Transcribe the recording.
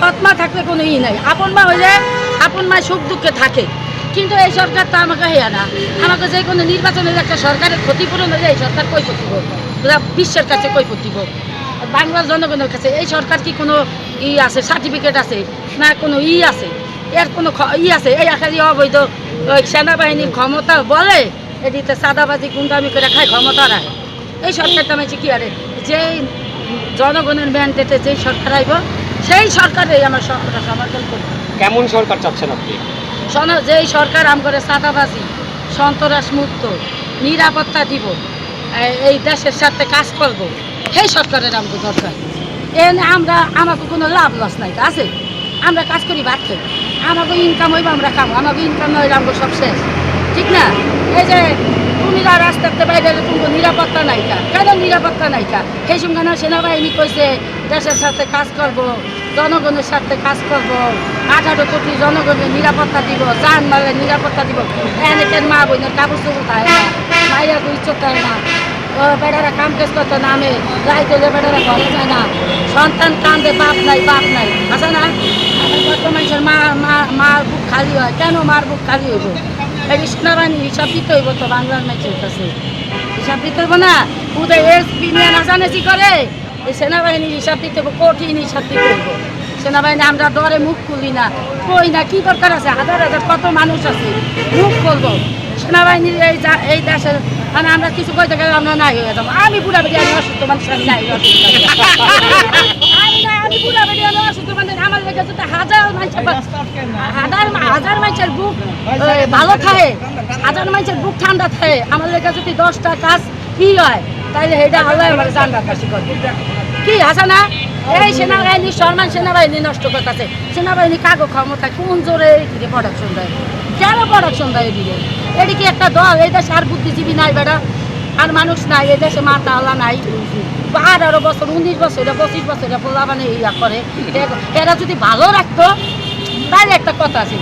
সৎ মা থাকলে কোনো ই নাই। আপন মা হইলে আপন মা সুখ দুঃখে থাকে। কিন্তু এই সরকার তো আমাকে হেয়া না। আমাকে যে কোনো নির্বাচনের একটা সরকারের ক্ষতিপূরণ হলে এই সরকার কই পুরা বিশ্বের কাছে কই দিব। বাংলার জনগণের কাছে এই সরকার কি কোনো ই আছে সার্টিফিকেট আছে, না কোনো ই আছে? এর কোনো ই আছে? এই আখালি অবৈধ, ওই সেনাবাহিনীর ক্ষমতা বলে এদিকে সাদাবাজি গুন্ডামি করে খায়, ক্ষমতা রাখে। এই সরকারটা আমি কি আরে, যেই জনগণের ম্যান্ডেটে যেই সরকার আইব সেই সরকারেই আমার সমর্থন করব কেমন সরকার চাচ্ছেন আপনি? শোনো যেই সরকার আম করে সাদাবাজি সন্ত্রাস মুক্ত নিরাপত্তা দিব এই দেশের সাথে কাজ করব সেই সরকারের আমাকে দরকার। এনে আমরা আমাকে কোনো লাভ লস নাই আছে? আমরা কাজ করি ভাত খাই আমাকে ইনকাম হইব আমরা খাব আমাকে ইনকাম নয় আমাকে সব শেষ। ঠিক না? এই যে রাস্তাতে বাইরে তুমি নিরাপত্তা নাইকা কেন নিরাপত্তা নাইকা সেই সঙ্গে না সেনাবাহিনী কইছে, দেশের সাথে কাজ করব, জনগণের সাথে কাজ করব, আঠারো কোটি জনগণের নিরাপত্তা দিব যান মালের নিরাপত্তা দিব। এনেকের মা বোনের কাপড় চোপড় থাকে না মাইয়া ইচ্ছত থাকে না। ও বেড়ারা কাম কাজ করতে নামে যাই তোলে বেড়ারা ঘরে যায় না। সন্তান কান্দে বাপ নাই বাপ নাই। আছে না আমার কত মানুষের মা মা, মার বুক খালি হয়। কেন মার বুক খালি হইব? সেনাবাহিনী হিসাব দিতে হইব তো বাংলার মানুষের কাছে হিসাব না? উদয় এসপি নিয়ে নাচানাচি করে এই সেনাবাহিনীর হিসাব দিতে হইব কঠিন হিসাব দিতে সেনাবাহিনী আমরা ডরে মুখ খুলি না কই না, কি দরকার আছে? হাজার হাজার কত মানুষ আছে? মুখ খুলবো সেনাবাহিনীর এই এই দেশের মানে আমরা কিছু কইতে গেলে আমরা নাই হয়ে যাব আমি বুড়া বেরিয়ে আমি অসুস্থ মানুষ, আমি নাই অসুস্থ আমি না আমি বুড়া বেরিয়ে আমি অসুস্থ মানুষ আমার লেগে যদি হাজার মানুষের হাজার মানুষের বুক ভালো থাকে। হাজার মানুষের বুক ঠান্ডা থাকে। আমার লেগে যদি দশটা কাজ কি হয় তাহলে এটা আল্লাহ আমার জানবার কাছে কি আছে না এই সেনাবাহিনী সম্মান সেনাবাহিনী নষ্ট করতেছে। সেনাবাহিনী কাগো ক্ষমতা, কোন জোরে এদিকে প্রোডাকশন দেয়? কেন প্রোডাকশন দেয় এদিকে এদিকে একটা দল? এই দেশে আর বুদ্ধিজীবী নাই বেটা। আর মানুষ নাই, এই দেশে মাথা আলা নাই। আঠারো বছর, উনিশ বছর এটা পঁচিশ বছর এটা পোলা মানে ইয়া করে। এরা যদি ভালো রাখতো তাহলে একটা কথা আছে।